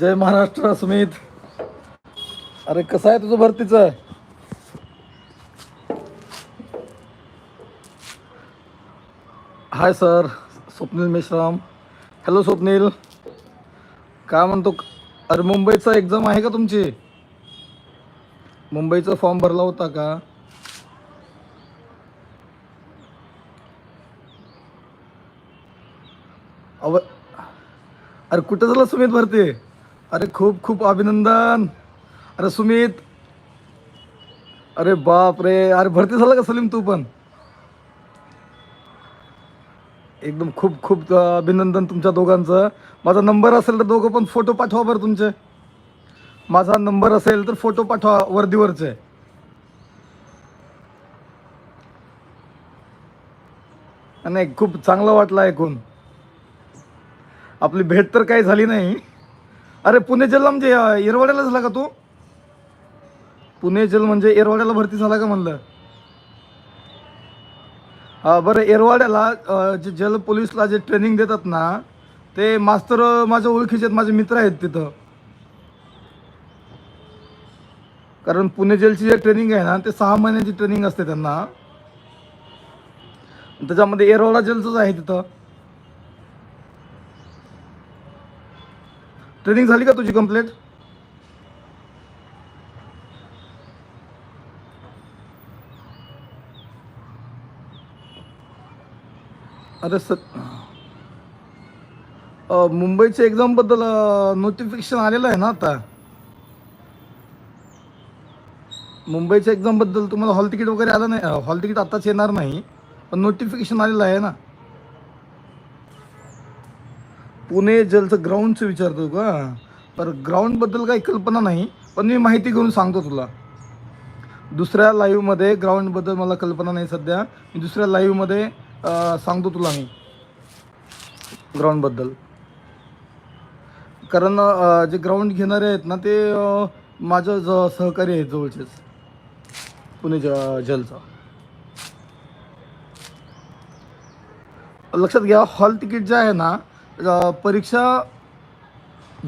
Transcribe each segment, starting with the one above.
जय महाराष्ट्र सुमित. अरे कसं आहे तुझं भरतीचं? Hi sir Swapnil Meshram. Hello Swapnil. काय म्हणतो अरे मुंबईचा एक्झाम आहे का तुमची? मुंबईचा फॉर्म भरला होता का? अव अरे कुठं झालं सुमित भरती? अरे खूप खूप अभिनंदन. अरे सुमित. अरे बाप रे. अरे भरती झालं का सलीम तू पण? एकदम खूप खूप अभिनंदन तुमच्या दोघांचं. माझा नंबर असेल तर दोघं पण फोटो पाठवा बरं तुमचे. माझा नंबर असेल तर फोटो पाठवा वर्दीवरचे. नाही खूप चांगलं वाटलं ऐकून. आपली भेट तर काही झाली नाही. अरे पुणे जिल्हा म्हणजे येरवाड्याला झाला का तू? पुणे जल म्हणजे येरवाड्याला भरती झाला का म्हणलं? हा बरं येरवाड्याला जे जल पोलीसला जे ट्रेनिंग देतात ना ते मास्तर माझ्या ओळखीचे आहेत माझे मित्र आहेत तिथं. कारण पुणे जेलची जे ट्रेनिंग आहे ना ते सहा महिन्याची ट्रेनिंग असते त्यांना. त्याच्यामध्ये येरवाडा जेलचंच आहे तिथं. ट्रेनिंग झाली का तुझी कंप्लीट अरे सर मुंबईच्या एक्झामबद्दल नोटिफिकेशन आलेलं आहे ना आता? मुंबईच्या एक्झामबद्दल तुम्हाला हॉल तिकीट वगैरे आलं नाही हॉल तिकीट आताच येणार नाही पण नोटिफिकेशन आलेलं आहे ना? पुणे जलचं ग्राउंडचं विचारतो का? तर ग्राउंडबद्दल काही कल्पना नाही पण मी माहिती घेऊन सांगतो तुला. दुसऱ्या लाईव्हमध्ये ग्राउंडबद्दल मला कल्पना नाही सध्या. मी दुसऱ्या लाईव्हमध्ये सांगतो तुला मी. ग्राउंडबद्दल कारण जे ग्राउंड घेणारे आहेत ना ते माझं ज सहकारी आहेत जवळचेच. पुणे ज जलचा. लक्षात घ्या हॉल तिकीट जे आहे ना परीक्षा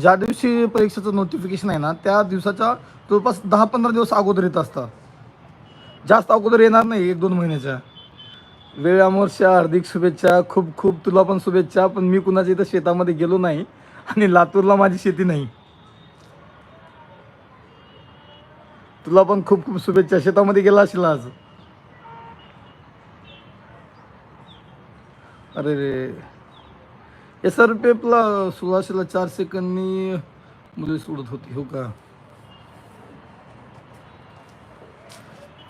ज्या दिवशी परीक्षेचं नोटिफिकेशन आहे ना त्या दिवसाच्या जवळपास दहा पंधरा दिवस अगोदर येत असतं. जास्त अगोदर येणार नाही एक दोन महिन्याच्या. वेळ हार्दिक शुभेच्छा खूप खूप तुला पण शुभेच्छा पण मी कुणाच्या इथं शेतामध्ये गेलो नाही आणि लातूरला माझी शेती नाही. तुला पण खूप खूप शुभेच्छा. शेतामध्ये गेला असेल आज. अरे रे. एस आर पी एफला सोळाशेला चार सेकंदनी मुले सोडत होती हो का?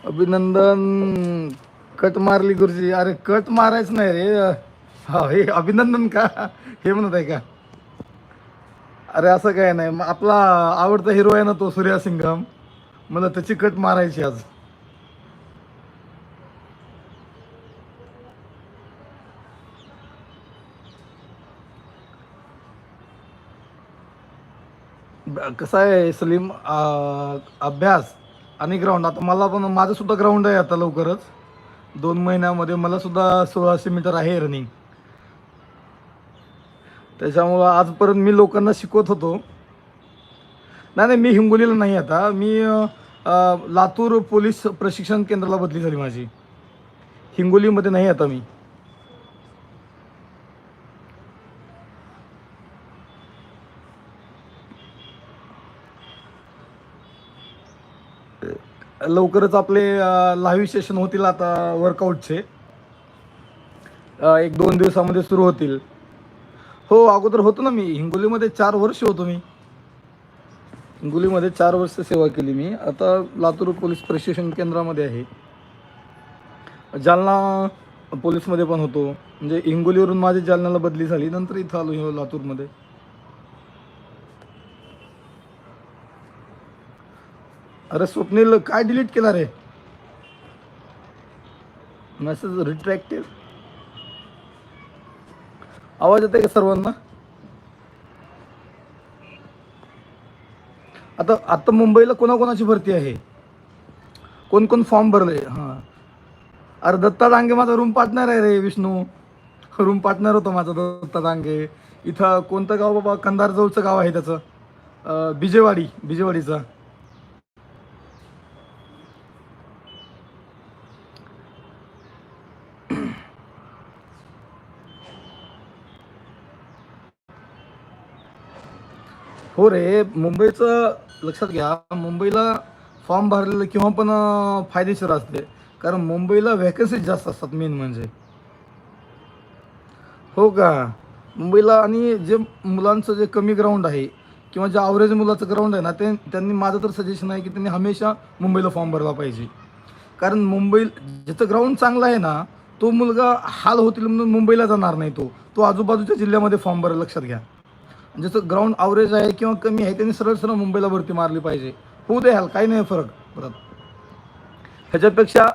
अभिनंदन. कट मारली गुरुजी. अरे कट मारायच नाही रे. हा हे अभिनंदन का? हे म्हणत आहे का? अरे असं काय नाही. मग आपला आवडता हिरो आहे ना तो सूर्या सिंघम. मला त्याची कट मारायची आज. कसं आहे सलीम अभ्यास आणि ग्राउंड आता मला पण माझं सुद्धा ग्राउंड आहे आता लवकरच. दोन महिन्यामध्ये मला सुद्धा सोळाशे मीटर आहे रनिंग त्याच्यामुळं आजपर्यंत मी लोकांना शिकवत होतो. नाही नाही मी हिंगोलीला नाही आता. मी लातूर पोलीस प्रशिक्षण केंद्राला बदली झाली माझी. हिंगोलीमध्ये नाही आता मी. लवकरच आपले लाईव्ह सेशन होतील आता वर्कआउटचे एक दोन दिवसामध्ये सुरू होतील. हो अगोदर होतो ना मी. हिंगोलीमध्ये चार वर्ष होतो मी. हिंगोलीमध्ये चार वर्ष सेवा केली मी. आता लातूर पोलीस प्रशिक्षण केंद्रामध्ये आहे. जालना पोलीसमध्ये पण होतो. म्हणजे हिंगोलीवरून माझी जालन्याला बदली झाली. नंतर इथं आलो लातूरमध्ये. अरे स्वप्नील काय डिलीट केला रे? मेसेज रिट्रॅक्टिव्ह आवाज येते का सर्वांना? आता आता मुंबईला कोणाकोणाची भरती आहे? कोण कोण फॉर्म भरले हां. अरे दत्ता डांगे माझा रूम पार्टनर आहे रे विष्णू. रूम पार्टनर होता माझा दत्ता डांगे इथं कोणतं गाव बाबा? कंधारजवळचं गाव आहे त्याचं. बिजेवाडी बिजेवाडीचं. हो रे मुंबईचं लक्षात घ्या मुंबईला फॉर्म भरलेलं किंवा पण फायदेशीर असते. कारण मुंबईला व्हॅकन्सीज जास्त असतात मेन म्हणजे. हो का? मुंबईला आणि जे मुलांचं जे कमी ग्राउंड आहे किंवा जे ॲव्हरेज मुलाचं ग्राउंड आहे ना ते त्यांनी माझं तर सजेशन आहे की त्यांनी हमेशा मुंबईला फॉर्म भरला पाहिजे. कारण मुंबई जिथं ग्राउंड चांगलं आहे ना तो मुलगा हाल होतील म्हणून मुंबईला जाणार नाही तो. तो आजूबाजूच्या जिल्ह्यामध्ये फॉर्म भरेल लक्षात घ्या. ज्याचं ग्राउंड ॲव्हरेज आहे किंवा कमी आहे त्यांनी सरळ सरळ मुंबईला भरती मारली पाहिजे. होऊ द्याल काही नाही फरक परत. ह्याच्यापेक्षा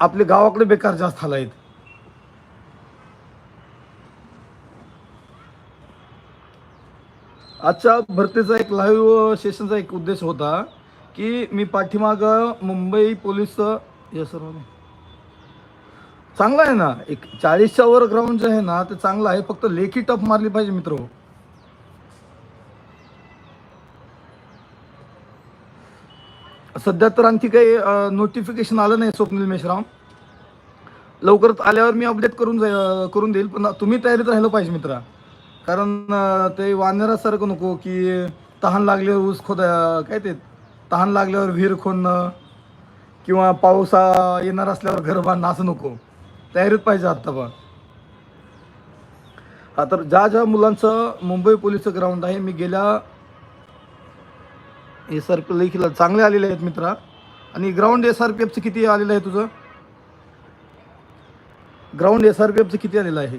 आपले गावाकडे बेकार जास्त आला आहेत. आजच्या भरतीचा एक लाईव्ह सेशनचा एक उद्देश होता की मी पाठीमाग मुंबई पोलीस हे सर्व चांगलं आहे ना एक चाळीसच्या वर ग्राउंड जे आहे ना ते चांगलं आहे. फक्त लेखी टप मारली पाहिजे मित्र हो. सध्या तर आणखी काही नोटिफिकेशन आलं नाही स्वप्नील मेश्राम. लवकरच आल्यावर मी अपडेट करून जा करून देईल. पण तुम्ही तयारीत राहिलं पाहिजे मित्रा. कारण ते वानरासारखं नको की तहान लागल्यावर ऊस खोद काय ते? तहान लागल्यावर विहीर खोदणं किंवा पावसा येणार असल्यावर घर बांधणं असं नको. तयारीत पाहिजे आत्ता पण. हा तर ज्या ज्या मुलांचं मुंबई पोलीसचं ग्राउंड आहे मी गेल्या एस आर पी लेखीला चांगले आलेले आहेत मित्रा. आणि ग्राउंड एस आर पी एफचं किती आलेलं आहे तुझं? ग्राउंड एस आर पी एफचं किती आलेलं आहे?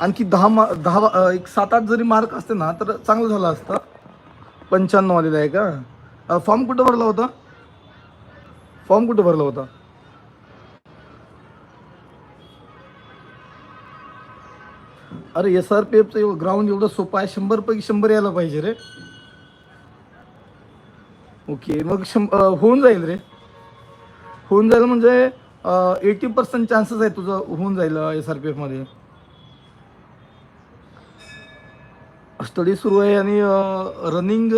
आणखी दहा मा दहा एक सात आठ जरी मार्क असते ना तर चांगलं झालं असतं. पंच्याण्णव आलेलं आहे का? फॉर्म कुठं भरला होता? फॉर्म कुठं भरला होता? अरे एस आर पी एफचं ग्राउंड एवढं सोपं आहे. शंभर पैकी शंभर यायला पाहिजे रे. ओके मग शं होऊन जाईल रे. होऊन जाईल म्हणजे एटी पर्सेंट चान्सेस आहे तुझं होऊन जाईल एस आर पी एफमध्ये स्टडी सुरू आहे आणि रनिंग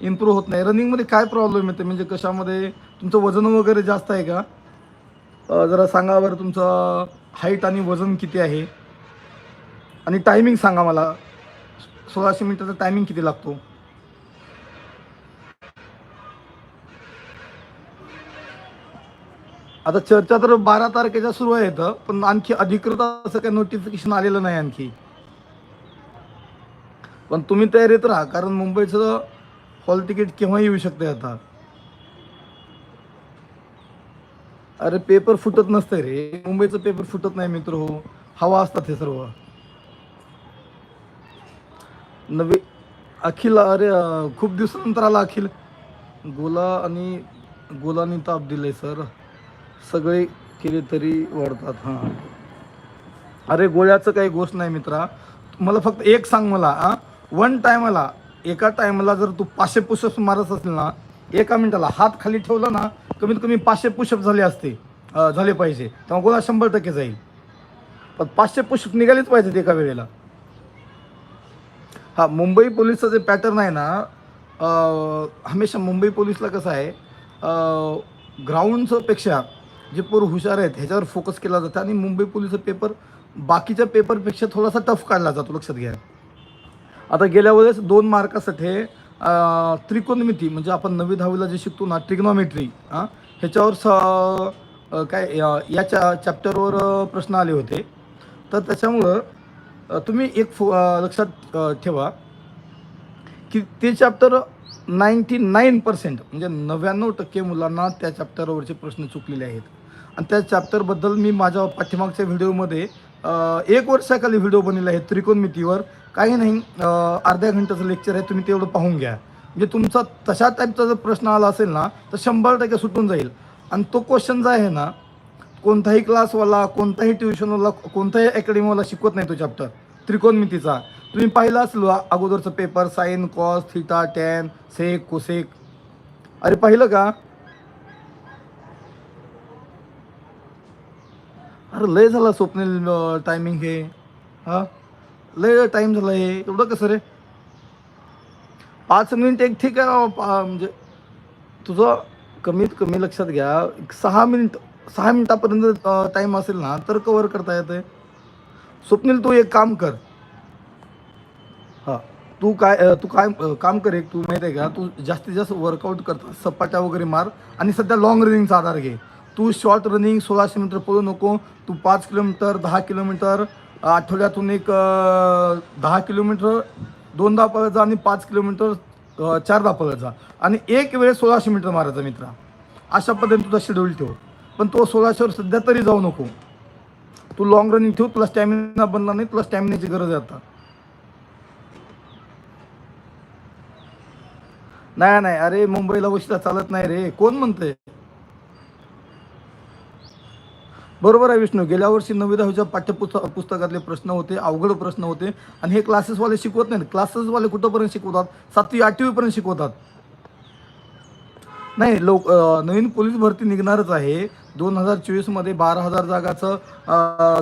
इम्प्रूव्ह होत नाही. रनिंगमध्ये काय प्रॉब्लेम येते? म्हणजे कशामध्ये? तुमचं वजन वगैरे जास्त आहे का? जरा सांगा बरं तुमचं हाईट आणि वजन किती आहे? आणि टायमिंग सांगा मला. सोळाशे मिनिटाचा टायमिंग किती लागतो? आता चर्चा तर बारा तारखेच्या सुरू आहे इथं, पण आणखी अधिकृत असं काही नोटिफिकेशन आलेलं नाही आणखी. पण तुम्ही तयारीत राहा कारण मुंबईचं हॉल तिकीट केव्हाही येऊ शकते आता. अरे पेपर फुटत नसतंय रे. मुंबईचं पेपर फुटत नाही मित्र हो. हवा असतात हे सर्व. नवे अखिल अरे खूप दिवसानंतर आला अखिल. गोला आणि गोलानी ताप दिले सर. सगळे केले तरी वाढतात हां. अरे गोळ्याचं काही गोष्ट नाही मित्रा. मला फक्त एक सांग मला हां. वन टायमाला एका टायमाला जर तू पाचशे पुषप्स मारत असेल ना एका मिनिटाला हात खाली ठेवला ना कमीत कमी पाचशे पुषप झाले असते झाले पाहिजे. तेव्हा गोळा शंभर टक्के जाईल. पण पाचशे पुषप निघालेच पाहिजेत एका वेळेला. हा मुंबई पोलिसचं जे पॅटर्न आहे ना हमेशा मुंबई पोलिसला कसं आहे ग्राउंडचंपेक्षा जे पोर हुशार आहेत ह्याच्यावर फोकस केला जातं आणि मुंबई पोलिसचा पेपर बाकीच्या पेपरपेक्षा थोडासा टफ काढला जातो. लक्षात घ्या. आता गेल्या वेळेस दोन मार्कासाठी त्रिकोणमिती म्हणजे आपण नवी दहावीला जे शिकतो ना ट्रिग्नॉमेट्री हां ह्याच्यावर स काय या चॅप्टरवर प्रश्न आले होते. तर त्याच्यामुळं तुम्ही एक फो लक्षात ठेवा की ते चॅप्टर नाईंटी नाईन पर्सेंट म्हणजे नव्याण्णव टक्के मुलांना त्या चॅप्टरवरचे प्रश्न चुकलेले आहेत. आणि त्या चॅप्टरबद्दल मी माझ्या पाठीमागच्या व्हिडिओमध्ये एक वर्षाखाली व्हिडिओ बनलेला आहे त्रिकोणमितीवर. काही नाही अर्ध्या घंट्याचं लेक्चर आहे तुम्ही तेवढं पाहून घ्या. म्हणजे तुमचा तशा टाईपचा जर प्रश्न आला असेल ना तर शंभर टक्के सुटून जाईल. आणि तो क्वेश्चन जो आहे ना कोणताही क्लासवाला कोणताही ट्युशनवाला कोणताही अकॅडमीवाला शिकवत नाही तो चॅप्टर त्रिकोणमितीचा तुम्ही पाहिला असेल अगोदरचं paper sine cos theta tan sec cosec अरे पाहिलं का? अरे लय झाला स्वप्नील टायमिंग हे. हा? लय टाईम झाला हे. एवढं कसं रे? पाच मिनिट एक ठीक आहे म्हणजे तुझं कमीत कमी लक्षात घ्या एक सहा मिनिट सहा मिनिटापर्यंत टाईम असेल ना तर कवर करता येते स्वप्नील तू एक काम कर. हां तू काय तू काय काम कर एक तू माहिती आहे का? तू जास्तीत जास्त वर्कआउट करता सपाट्या वगैरे मार. आणि सध्या लॉंग रनिंगचा आधार घे. तू शॉर्ट रनिंग सोळाशे मीटर पळू नको. तू पाच किलोमीटर दहा किलोमीटर आठवड्यातून एक दहा किलोमीटर दोनदा पळत जा आणि पाच किलोमीटर चारदा पळत जा. आणि एक वेळ सोळाशे मीटर मारायचा मित्रा. अशा पद्धतीने तुझा शेड्यूल ठेव. पण तो सोळाशेवर सध्या तरी जाऊ नको. तू लॉंग रनिंग ठेव तुला स्टॅमिना बनला नाही तुला स्टॅमिनाची गरज आहे आता. नाही नाही अरे मुंबईला उशिरा चालत नाही रे. कोण म्हणते बरोबर आहे विष्णू गेल्या वर्षी नववी दहावीच्या पाठ्यपुस्तक पुस्तकातले प्रश्न होते अवघड प्रश्न होते आणि हे क्लासेसवाले शिकवत नाहीत. क्लासेसवाले कुठंपर्यंत शिकवतात? सातवी आठवीपर्यंत शिकवतात. नाही लोक नवीन पोलीस भरती निघणारच आहे. दोन हजार चोवीसमध्ये बारा हजार जागाचं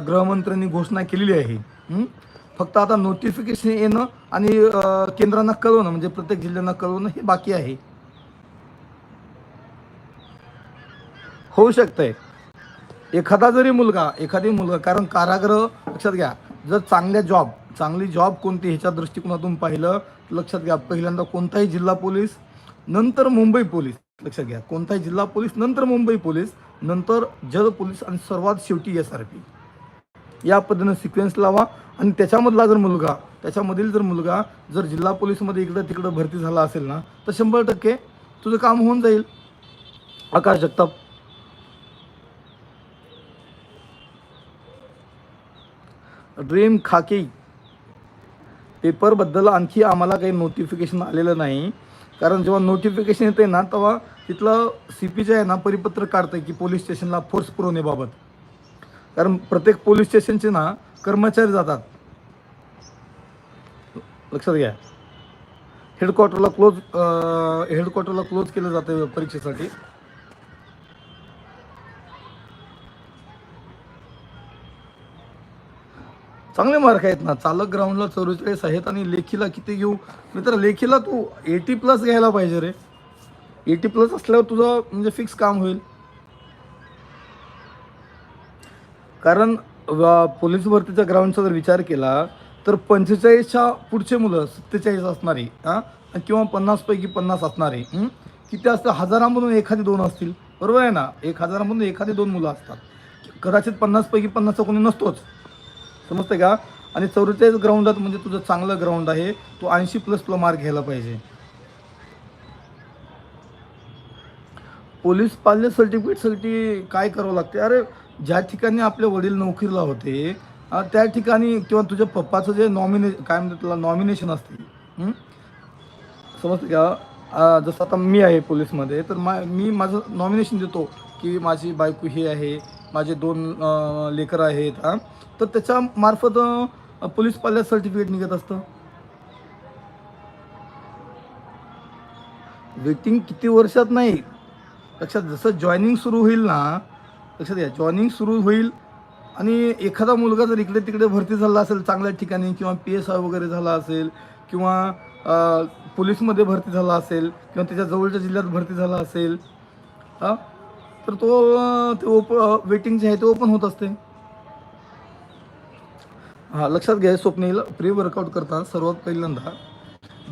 गृहमंत्र्यांनी घोषणा केलेली आहे. फक्त आता नोटिफिकेशन येणं आणि केंद्रांना कळवणं म्हणजे प्रत्येक जिल्ह्यांना कळवणं हे बाकी आहे. होऊ शकतंय. एखादा जरी मुलगा एखादी मुलगा कारण कारागृह लक्षात घ्या जर चांगल्या जॉब चांगली जॉब कोणती ह्याच्या दृष्टिकोनातून पाहिलं लक्षात घ्या पहिल्यांदा कोणताही जिल्हा पोलीस नंतर मुंबई पोलीस लक्षात घ्या कोणताही जिल्हा पोलीस नंतर मुंबई पोलीस नंतर जल पोलीस आणि सर्वात शेवटी एस आर पी या पद्धतीनं सिक्वेन्स लावा आणि त्याच्यामधला जर मुलगा त्याच्यामधील जर मुलगा जर जिल्हा पोलीसमध्ये इकडं तिकडं भरती झाला असेल ना तर शंभर टक्के तुझं काम होऊन जाईल. आकाश जगताप. ड्रीम खाकी. पेपरबद्दल आणखी आम्हाला काही नोटिफिकेशन आलेलं नाही. कारण जेव्हा नोटिफिकेशन येते ना तेव्हा तिथलं सी पीचे आहे ना परिपत्र काढतं की पोलीस स्टेशनला फोर्स पुरवण्याबाबत कारण प्रत्येक पोलीस स्टेशनचे ना कर्मचारी जातात. लक्षात घ्या. हेडक्वार्टरला क्लोज हेडक्वार्टरला क्लोज केलं जातं परीक्षेसाठी. चांगले मार्क आहेत ना. चालक ग्राउंडला चौवेचाळीस आहेत आणि लेखीला किती घेऊ? मित्र लेखीला तू एटी प्लस घ्यायला पाहिजे रे. एटी प्लस असल्यावर तुझं म्हणजे फिक्स काम होईल. कारण पोलीस भरतीच्या ग्राउंडचा जर विचार केला तर पंचेचाळीसच्या पुढचे मुलं सत्तेचाळीस असणारी हां? किंवा पन्नासपैकी पन्नास असणारे किती असतं? हजारामधून एखादी दोन असतील. बरोबर आहे ना? एक हजारामधून एखादी दोन मुलं असतात. कदाचित पन्नासपैकी पन्नासचा कोणी नसतोच. समजते का? आणि चौवेचाळीस ग्राउंडात म्हणजे तुझं चांगलं ग्राउंड आहे. तू ऐंशी प्लस तुला मार्क घ्यायला पाहिजे. पोलीस पाल्य सर्टिफिकेटसाठी काय करावं लागते? अरे ज्या ठिकाणी आपले वडील नोकरीला होते त्या ठिकाणी किंवा तुझ्या पप्पाचं जे नॉमिने काय म्हणतात तुला नॉमिनेशन असते. समजते का? जसं आता मी आहे पोलीसमध्ये तर मा मी माझं नॉमिनेशन देतो की माझी बायको ही आहे माझे दोन लेकर लेकरं आहेत हां. तर त्याच्या मार्फत पोलीस पाल्यात सर्टिफिकेट निघत असतं. वेटिंग किती वर्षात नाही लक्षात जसं जॉईनिंग सुरू होईल ना लक्षात घ्या जॉईनिंग सुरू होईल आणि एखादा मुलगा जर इकडे तिकडे भरती झाला असेल चांगल्या ठिकाणी किंवा पी एस आय वगैरे झाला असेल किंवा पोलीसमध्ये भरती झाला असेल किंवा त्याच्या जवळच्या जिल्ह्यात भरती झाला असेल हां? तर तो ते ओप वेटिंग जे आहे ते ओपन होत असते. हां लक्षात घ्या स्वप्नील प्री वर्कआउट करताना सर्वात पहिल्यांदा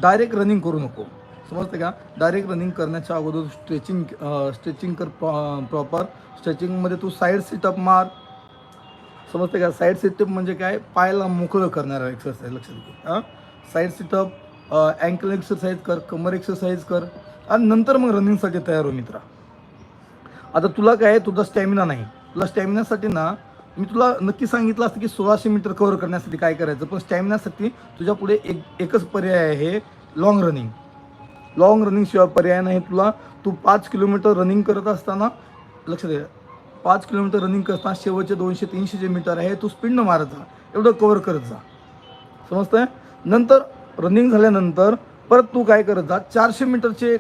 डायरेक्ट रनिंग करू नको. समजते का? डायरेक्ट रनिंग करण्याच्या अगोदर स्ट्रेचिंग स्ट्रेचिंग कर प्रॉपर स्ट्रेचिंगमध्ये तू साईड सिटअप मार. समजते का? साईड सिटअप म्हणजे काय? पायाला मोकळं करणारा एक्सरसाइज लक्षात घे हां साईड सिटअप अँकल एक्सरसाइज कर कमर एक्सरसाइज कर. आणि नंतर मग रनिंगसाठी तयार हो मित्रा. आता तुला काय आहे, तुझा स्टॅमिना नाही. तुला स्टॅमिनासाठी ना मी तुला नक्की सांगितलं असतं की सोळाशे मीटर कव्हर करण्यासाठी काय करायचं. पण स्टॅमिनासाठी तुझ्या पुढे एक एकच पर्याय आहे लॉंग रनिंग लॉंग रनिंग शिवाय पर्याय नाही. तुला तू पाच किलोमीटर रनिंग करत असताना लक्ष दे. पाच किलोमीटर रनिंग करताना शेवटचे दोनशे तीनशे जे मीटर आहे तू स्पीडनं मारत जा. एवढं कवर करत जा. समजतंय? नंतर रनिंग झाल्यानंतर परत तू काय करत जा? चारशे मीटरचे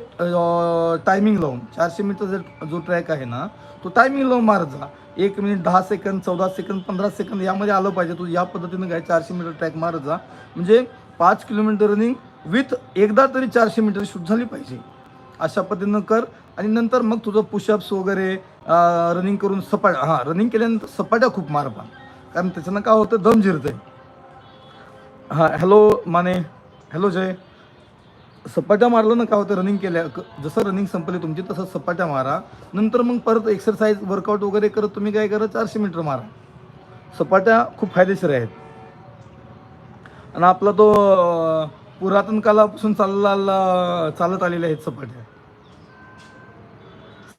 टायमिंग लावून चारशे मीटरचा जो ट्रॅक आहे ना तो टायमिंग लावून मारत जा. एक मिनिट दहा सेकंद चौदा सेकंद पंधरा सेकंद यामध्ये आलं पाहिजे. तू या पद्धतीनं काय चारशे मीटर ट्रॅक मारत जा. म्हणजे पाच किलोमीटर रनिंग विथ एकदा तरी चारशे मीटर शूट झाली पाहिजे. अशा पद्धतीनं कर आणि नंतर मग तुझं पुशअप्स वगैरे रनिंग करून सपाट्या हां रनिंग केल्यानंतर सपाट्या खूप मार पा कारण त्याच्यानं काय होतं दम आहे हां हॅलो माने. हॅलो जय. सपाट्या मारलं ना काय होतं रनिंग केल्या क- जसं रनिंग संपली तुमची तसं सपाट्या मारा. नंतर मग परत एक्सरसाइज वर्कआउट वगैरे करत तुम्ही काय करा चारशे मीटर मारा. सपाट्या खूप फायदेशीर आहेत. आणि आपला तो पुरातन कालापासून चालला चालत आलेल्या आहेत सपाट्या.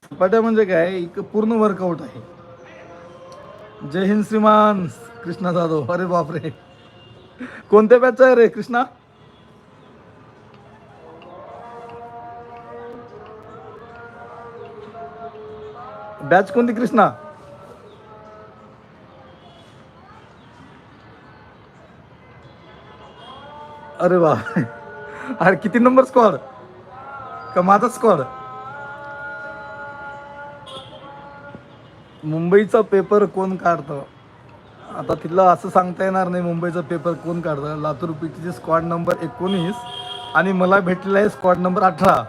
सपाट्या म्हणजे काय? एक पूर्ण वर्कआउट आहे. जय हिंद श्रीमान. कृष्णा जाधव. अरे बापरे. कोणत्या बॅचचा आहे रे कृष्णा? बॅच कोणती कृष्णा? अरे वा. अरे किती नंबर स्क्वॉड का माझा स्क्वॉड मुंबईचा पेपर कोण काढतं? आता तिथलं असं सांगता येणार नाही मुंबईचा पेपर कोण काढतं. लातूर पीटीचे स्क्वॉड नंबर एकोणीस आणि मला भेटलेला आहे स्क्वॉड नंबर अठरा.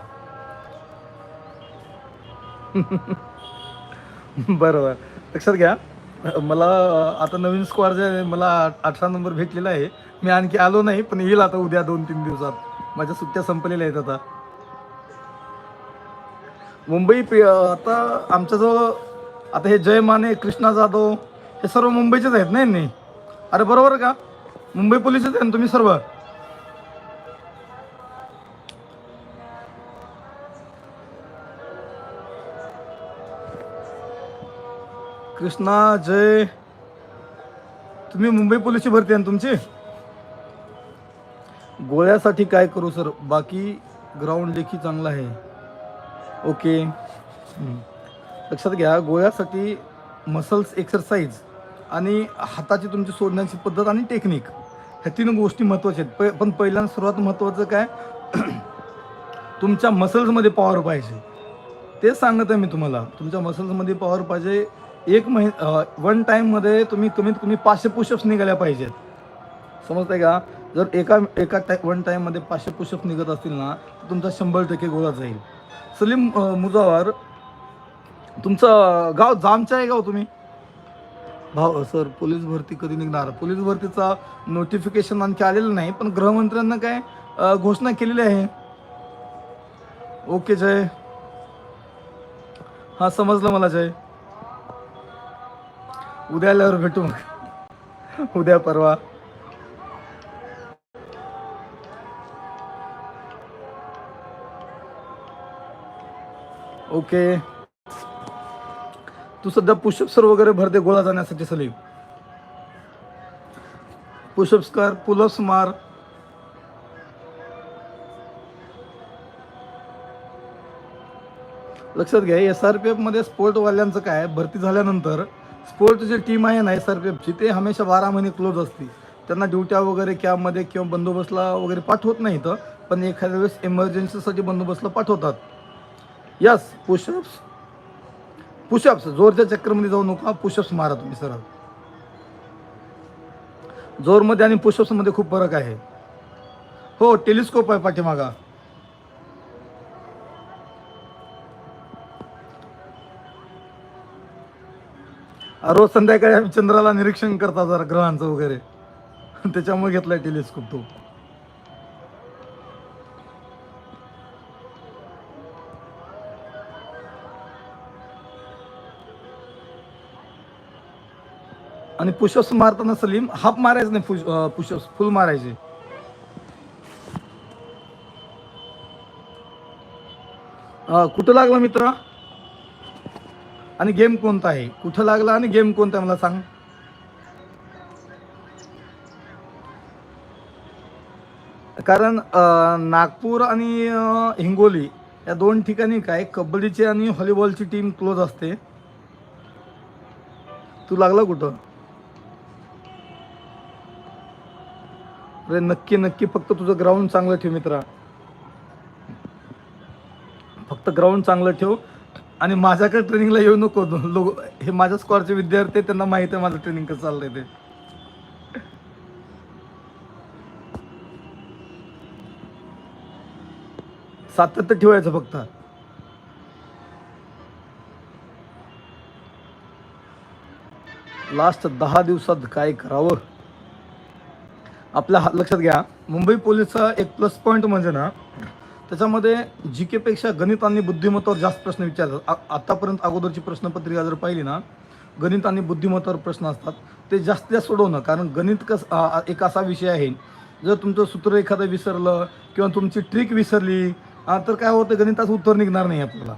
बरोबर. लक्षात घ्या. मला आता नवीन स्क्वॉड जे आहे मला अठरा नंबर भेटलेला आहे. मी आणखी आलो नाही पण येईल आता उद्या दोन तीन दिवसात. माझ्या सुट्ट्या संपलेल्या आहेत आता. मुंबई पे- आता आमच्याजवळ आता हे जय माने कृष्णा जाधव हे सर्व मुंबईचेच आहेत नाही नाही अरे बरोबर का? मुंबई पोलीसच आहे ना तुम्ही सर्व? कृष्णा जय. तुम्ही मुंबई पोलीसची भरती आहे ना तुमची? गोळ्यासाठी काय करू सर? बाकी ग्राउंड देखील चांगला आहे. ओके. लक्षात घ्या गोळ्यासाठी मसल्स एक्सरसाइज आणि हाताची तुमची सोडण्याची पद्धत आणि टेक्निक ह्या तीन गोष्टी महत्त्वाच्या आहेत. प पण पहिल्यांदा सर्वात महत्त्वाचं काय? तुमच्या मसल्समध्ये पॉवर पाहिजे. तेच सांगत आहे मी तुम्हाला. तुमच्या मसल्समध्ये पॉवर पाहिजे. एक महि वन टाईममध्ये तुम्ही कमीत कमी पाचशे पुशअप्स निघाल्या पाहिजेत. समजतंय का? जर एका एका टाय वन टाईममध्ये पाचशे पुशअप्स निघत असतील ना तर तुमचा शंभर टक्के गोळा जाईल. सलीम मुजावर तुमचं गाव जामचं आहे गाव तुम्ही? भाव सर पोलीस भरती कधी निघणार? पोलीस भरतीचा नोटिफिकेशन आणखी आलेलं नाही पण गृहमंत्र्यांना काय घोषणा केलेली आहे. ओके जय. हां समजलं मला जय. उद्या आल्यावर भेटू मग. उद्या परवा. ओके. तू सध्या पुशअप्स वगैरे भरते गोळा जाण्यासाठी सलीम. पुशअप्स कर पुलअप्स मार. लक्षात घ्या एस आर पी एफमध्ये स्पोर्टवाल्यांचं काय भरती झाल्यानंतर स्पोर्टची टीम आहे ना एस आर पी एफची ते हमेशा बारा महिने क्लोज असते. त्यांना ड्युट्या वगैरे कॅबमध्ये किंवा बंदोबस्तला वगैरे पाठवत नाही तर पण एखाद्या वेळेस इमर्जन्सीसाठी बंदोबस्तला पाठवतात. यस पुशअप्स पुशअप्स जोरच्या चक्करमध्ये जाऊ नका. पुशअप्स मारा तुम्ही सरळ. जोरमध्ये आणि पुशअप्समध्ये खूप फरक आहे. हो टेलिस्कोप आहे पाठीमागा. रोज संध्याकाळी आम्ही चंद्राला निरीक्षण करता जरा ग्रहांचं वगैरे. त्याच्यामुळे घेतलाय टेलिस्कोप तो. आणि पुशअप्स मारताना सलीम हाफ मारायचं नाही पुश पुशअप्स फुल मारायचे. कुठं लागला मित्र? आणि गेम कोणता आहे? कुठं लागला आणि गेम कोणता आहे? मला सांग. कारण नागपूर आणि हिंगोली या दोन ठिकाणी काय कबड्डीची आणि व्हॉलीबॉलची टीम क्लोज असते. तू लागला कुठं? अरे नक्की नक्की फक्त तुझं ग्राउंड चांगलं ठेव मित्रा. फक्त ग्राउंड चांगलं ठेव. आणि माझ्याकडे ट्रेनिंगला येऊ नको. लोक हे माझ्या स्कॉरचे विद्यार्थी त्यांना माहिती आहे माझं ट्रेनिंग कसं चाललंय ते. सातत्य ठेवायचं फक्त. लास्ट दहा दिवसात काय करावं? आपल्या लक्षात घ्या. मुंबई पोलीसचा एक प्लस पॉईंट म्हणजे ना त्याच्यामध्ये जी केपेक्षा गणित आणि बुद्धिमत्तावर जास्त प्रश्न विचारतात. आतापर्यंत अगोदरची प्रश्नपत्रिका जर पाहिली ना गणित आणि बुद्धिमत्तावर प्रश्न असतात. ते जास्त जास्त सोडवणं कारण गणित कस एक असा विषय आहे जर तुमचं सूत्र एखादं विसरलं किंवा तुमची ट्रिक विसरली तर काय होतं गणिताचं उत्तर निघणार नाही आपल्याला.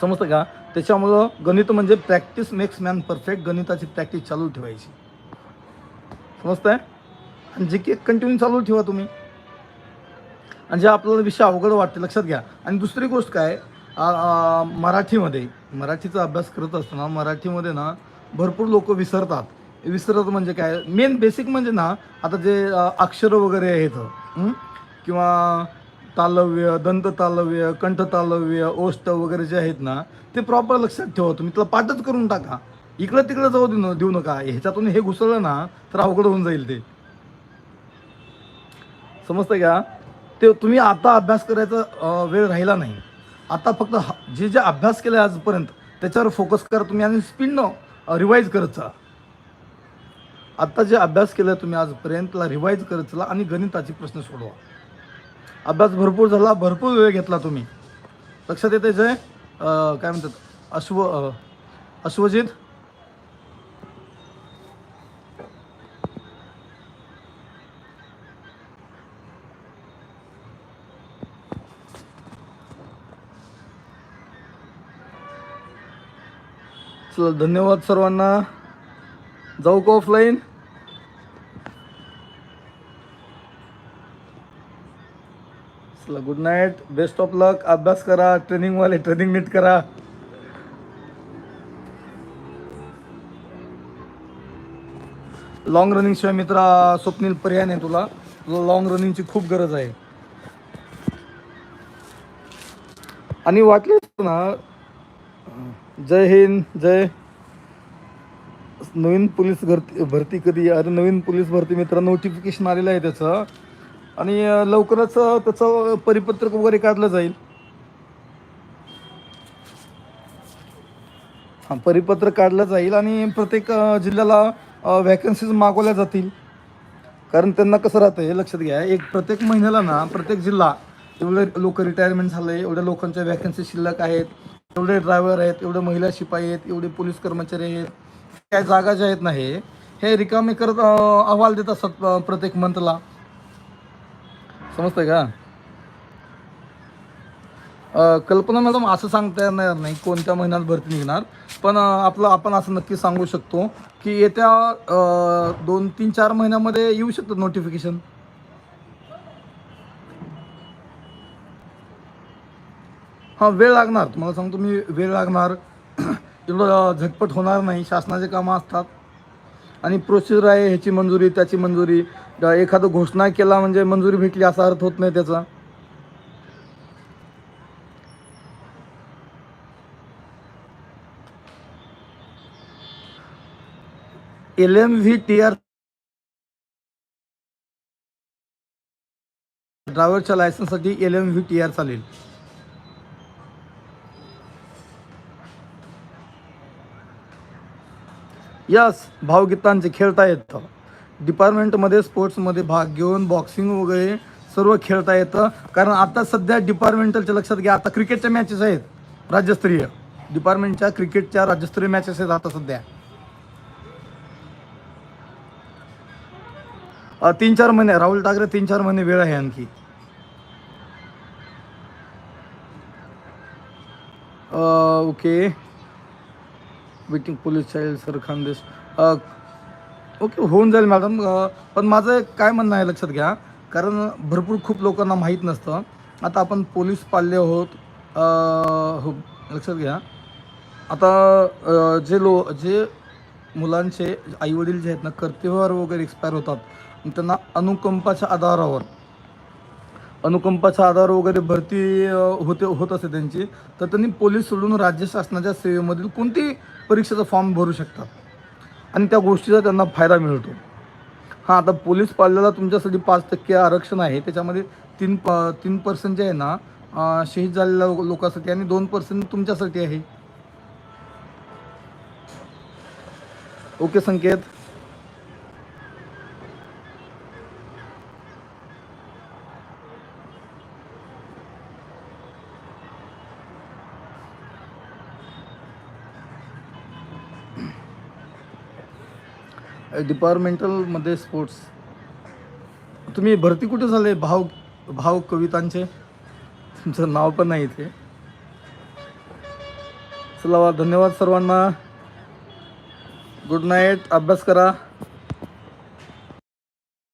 समजतं का? त्याच्यामुळं गणित म्हणजे प्रॅक्टिस मेक्स मॅन परफेक्ट गणिताची प्रॅक्टिस चालू ठेवायची. समजतंय? आणि जे की कंटिन्यू चालू ठेवा तुम्ही. आणि जे आपल्याला विषय अवघड वाटते लक्षात घ्या. आणि दुसरी गोष्ट काय मराठीमध्ये मराठीचा अभ्यास करत असताना मराठीमध्ये ना भरपूर लोक विसरतात. विसरत म्हणजे काय मेन बेसिक म्हणजे ना आता जे अक्षरं वगैरे आहेत किंवा तालव्य दंत तालव्य कंठ तालव्य ओष्ट वगैरे जे आहेत ना ते प्रॉपर लक्षात ठेवा तुम्ही. त्याला पाठच करून टाका. इकडं तिकडं जाऊ देऊ देऊ नका. ह्याच्यातून हे घुसळलं ना तर अवघड होऊन जाईल ते. समजतं का? ते तुम्ही आता अभ्यास करायचा वेळ राहिला नाही. आता फक्त जे जे अभ्यास केले आजपर्यंत त्याच्यावर फोकस करा तुम्ही आणि स्पीडनं रिवाईज करत चला आत्ता जे अभ्यास केला तुम्ही आजपर्यंत त्याला रिवाईज करत चला आणि गणिताचे प्रश्न सोडवा. अभ्यास भरपूर झाला भरपूर वेळ घेतला तुम्ही. लक्षात येते जय? काय म्हणतात? अश्व अश्वजित? चला धन्यवाद सर्वांना. जाऊ का ऑफलाईन चला good night best of luck अभ्यास करा. ट्रेनिंगवाले ट्रेनिंग नीट करा. लॉंग रनिंग शिवाय मित्रा स्वप्नील पर्याय नाही तुला. तुला लॉंग रनिंगची खूप गरज आहे. आणि वाटले ना जय हिंद जय. नवीन पोलीस भरती भरती कधी? अरे नवीन पोलीस भरती मित्र नोटिफिकेशन आलेलं आहे त्याचं. आणि लवकरच त्याचं परिपत्रक वगैरे काढलं जाईल. हां परिपत्रक काढलं जाईल आणि प्रत्येक जिल्ह्याला व्हॅकन्सीज मागवल्या जातील. कारण त्यांना कसं राहतं हे लक्षात घ्या. एक प्रत्येक महिन्याला ना प्रत्येक जिल्हा एवढे लोक रिटायरमेंट झाले एवढ्या लोकांच्या व्हॅकन्सी शिल्लक आहेत. एवढे ड्रायव्हर आहेत एवढे महिला शिपाई आहेत एवढे पोलीस कर्मचारी आहेत काय जागा ज्या आहेत ना हे रिकामे करत अहवाल देत असतात प्रत्येक मंथला. समजतंय का? कल्पना मॅडम असं सांगता येणार नाही कोणत्या महिन्यात भरती निघणार पण आपलं आपण असं नक्की सांगू शकतो की येत्या दोन तीन चार महिन्यामध्ये येऊ शकतं नोटिफिकेशन हां वेळ लागणार. तुम्हाला सांगतो मी वेळ लागणार. एवढं झटपट होणार नाही. शासनाचे कामं असतात. आणि प्रोसिजर आहे ह्याची मंजुरी त्याची मंजुरी. एखादं घोषणा केला म्हणजे मंजुरी भेटली असा अर्थ होत नाही त्याचा. L M V T R ड्रायव्हरच्या लायसन्ससाठी L M V T R चालेल. यस भावगीतांचे खेळता येतं. डिपार्टमेंटमध्ये स्पोर्ट्समध्ये भाग घेऊन बॉक्सिंग वगैरे सर्व खेळता येतं. कारण आता सध्या डिपार्टमेंटलच्या लक्षात घ्या आता क्रिकेटच्या मॅचेस आहेत राज्यस्तरीय. डिपार्टमेंटच्या क्रिकेटच्या राज्यस्तरीय मॅचेस आहेत आता सध्या. तीन चार महिने राहुल ठाकरे तीन चार महिने वेळ आहे आणखी. Okay. Waiting police child sir Khandesh. Okay होऊन जाईल मॅडम. पण माझं काय म्हणणं आहे लक्षात घ्या. कारण भरपूर खूप लोकांना माहीत नसतं. आता आपण पोलीस पाळले आहोत. हो लक्षात घ्या. आता जे लो जे मुलांचे आईवडील जे आहेत ना कर्तव्यावर वगैरे एक्सपायर होतात. त्यांना अनुकंपाच्या आधारावर अनुकंपाच्या आधार वगैरे भरती होते होत असते त्यांची तर त्यांनी पोलीस सोडून राज्य शासनाच्या सेवेमधील कोणती परीक्षेचा फॉर्म भरू शकतात. आणि त्या गोष्टीचा त्यांना फायदा मिळतो. हां आता पोलीस पाल्याला तुमच्यासाठी पाच टक्के आरक्षण आहे. त्याच्यामध्ये तीन प तीन पर्सेंट जे आहे ना शहीद झालेल्या लोकांसाठी आणि दोन पर्सेंट तुमच्यासाठी आहे. ओके संकेत. डिपार्टमेंटलमध्ये स्पोर्ट्स. तुम्ही भरती कुठे झाले? भाव भाव कवितांचे? तुमचं नाव पण नाही इथे. चला धन्यवाद सर्वांना. गुड नाईट अभ्यास करा.